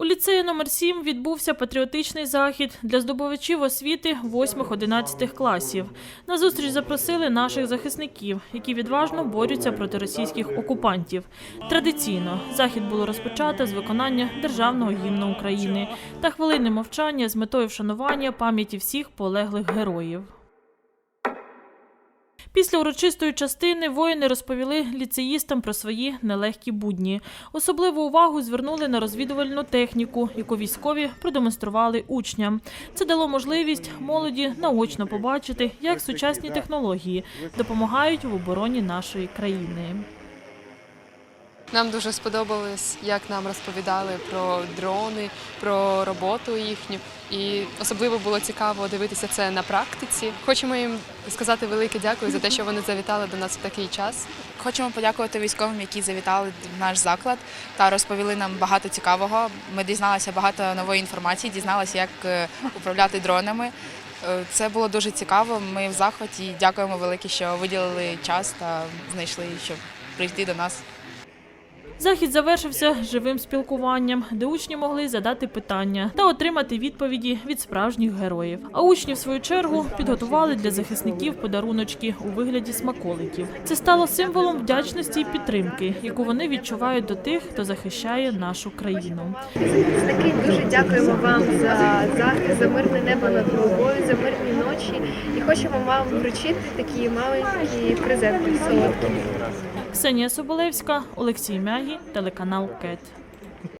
У ліцеї номер 7 відбувся патріотичний захід для здобувачів освіти 8-11 класів. На зустріч запросили наших захисників, які відважно борються проти російських окупантів. Традиційно захід було розпочато з виконання державного гімну України та хвилини мовчання з метою вшанування пам'яті всіх полеглих героїв. Після урочистої частини воїни розповіли ліцеїстам про свої нелегкі будні. Особливу увагу звернули на розвідувальну техніку, яку військові продемонстрували учням. Це дало можливість молоді наочно побачити, як сучасні технології допомагають в обороні нашої країни. Нам дуже сподобалось, як нам розповідали про дрони, про роботу їхню. І особливо було цікаво дивитися це на практиці. Хочемо їм сказати велике дякую за те, що вони завітали до нас в такий час. Хочемо подякувати військовим, які завітали в наш заклад та розповіли нам багато цікавого. Ми дізналися багато нової інформації, дізналися, як е, управляти дронами. Е, Це було дуже цікаво. Ми в захваті. Дякуємо велике, що виділили час та знайшли, щоб прийти до нас. Захід завершився живим спілкуванням, де учні могли задати питання та отримати відповіді від справжніх героїв. А учні, в свою чергу, підготували для захисників подаруночки у вигляді смаколиків. Це стало символом вдячності і підтримки, яку вони відчувають до тих, хто захищає нашу країну. Захисники, дуже дякуємо вам за захист, за мирне небо над головою, за мирні ночі. І хочемо вам вручити такі маленькі презенти солодкі. Ксенія Соболевська, Олексій Мягі, телеканал КЕТ.